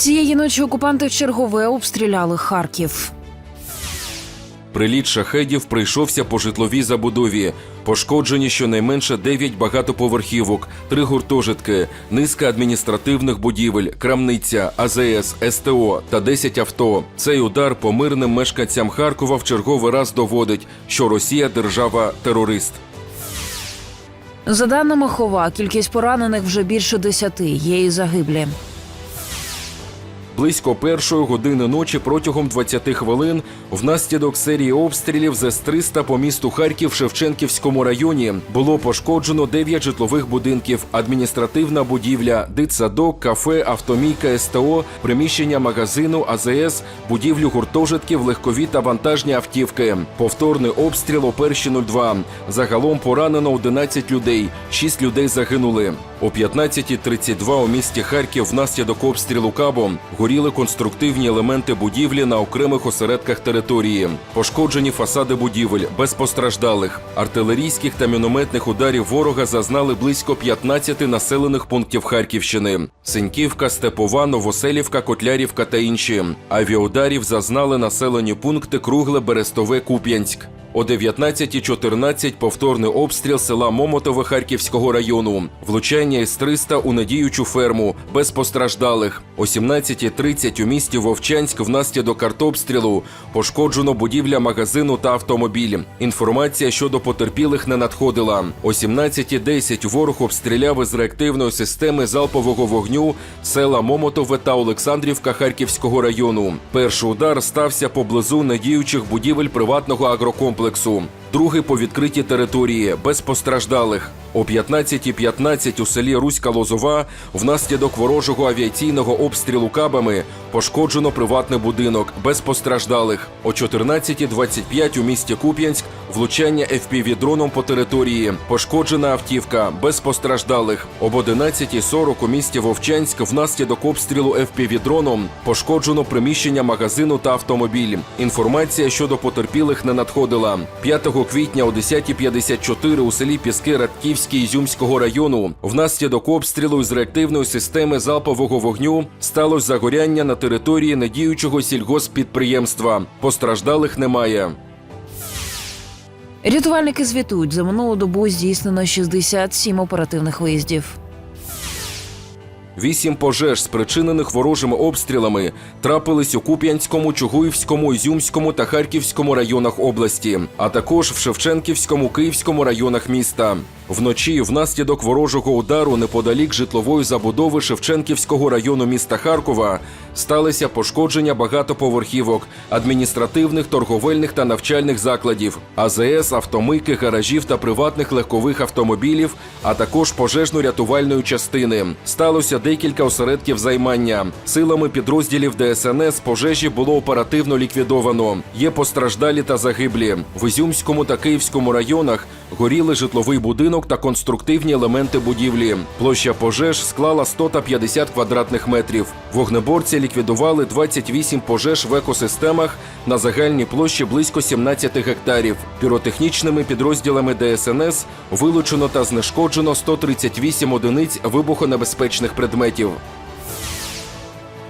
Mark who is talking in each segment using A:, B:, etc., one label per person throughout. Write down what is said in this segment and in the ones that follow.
A: Цієї ночі окупанти вчергове обстріляли Харків.
B: Приліт шахедів прийшовся по житловій забудові. Пошкоджені щонайменше 9 багатоповерхівок, три гуртожитки, низка адміністративних будівель, крамниця, АЗС, СТО та 10 авто. Цей удар по мирним мешканцям Харкова в черговий раз доводить, що Росія держава терорист.
A: За даними Хова, кількість поранених вже більше десяти. Є і загиблі.
B: Близько першої години ночі протягом 20 хвилин внаслідок серії обстрілів з С-300 по місту Харків Шевченківському районі було пошкоджено 9 житлових будинків, адміністративна будівля, дитсадок, кафе, автомійка, СТО, приміщення магазину, АЗС, будівлю гуртожитків, легкові та вантажні автівки. Повторний обстріл о перші 02. Загалом поранено 11 людей, 6 людей загинули. О 15.32 у місті Харків внаслідок обстрілу Кабо горіли конструктивні елементи будівлі на окремих осередках території. Пошкоджені фасади будівель без постраждалих. Артилерійських та мінометних ударів ворога зазнали близько 15 населених пунктів Харківщини: Синьківка, Степова, Новоселівка, Котлярівка та інші. Авіаударів зазнали населені пункти Кругле, Берестове, Куп'янськ. О 19.14 повторний обстріл села Момотове Харківського району. Влучання С-300 у надіючу ферму без постраждалих. О 17.30 у місті Вовчанськ внаслідок артобстрілу пошкоджено будівля магазину та автомобіль. Інформація щодо потерпілих не надходила. О 17.10 ворог обстріляв із реактивної системи залпового вогню села Момотове та Олександрівка Харківського району. Перший удар стався поблизу надіючих будівель приватного агрокомплексу комплексу. Другий по відкритій території без постраждалих. О 15.15 у селі Руська Лозова внаслідок ворожого авіаційного обстрілу кабами пошкоджено приватний будинок без постраждалих. О 14.25 у місті Куп'янськ влучання FPV-дроном по території. Пошкоджена автівка без постраждалих. Об 11.40 у місті Вовчанськ внаслідок обстрілу FPV-дроном пошкоджено приміщення магазину та автомобіль. Інформація щодо потерпілих не надходила. 5 квітня о 10.54 у селі Піски Радківський Ізюмського району внаслідок обстрілу з реактивної системи залпового вогню сталося загоряння на території недіючого сільгоспідприємства. Постраждалих немає.
A: Рятувальники звітують, за минулу добу здійснено 67 оперативних виїздів.
B: Вісім пожеж, спричинених ворожими обстрілами, трапились у Куп'янському, Чугуївському, Ізюмському та Харківському районах області, а також в Шевченківському, Київському районах міста. Вночі, внаслідок ворожого удару неподалік житлової забудови Шевченківського району міста Харкова, сталися пошкодження багатоповерхівок, адміністративних, торговельних та навчальних закладів, АЗС, автомийки, гаражів та приватних легкових автомобілів, а також пожежно-рятувальної частини. Сталося декілька осередків займання. Силами підрозділів ДСНС пожежі було оперативно ліквідовано. Є постраждалі та загиблі. В Ізюмському та Київському районах горіли житловий будинок та конструктивні елементи будівлі. Площа пожеж склала 100 та 50 квадратних метрів. Вогнеборці ліквідували 28 пожеж в екосистемах на загальній площі близько 17 гектарів. Піротехнічними підрозділами ДСНС вилучено та знешкоджено 138 одиниць вибухонебезпечних предметів.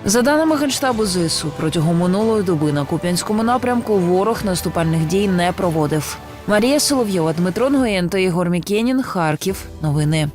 A: За даними Генштабу ЗСУ, протягом минулої доби на Куп'янському напрямку ворог наступальних дій не проводив. Марія Соловйова, Дмитро Нгоєнто, Ігор Мікенін. Харків. Новини.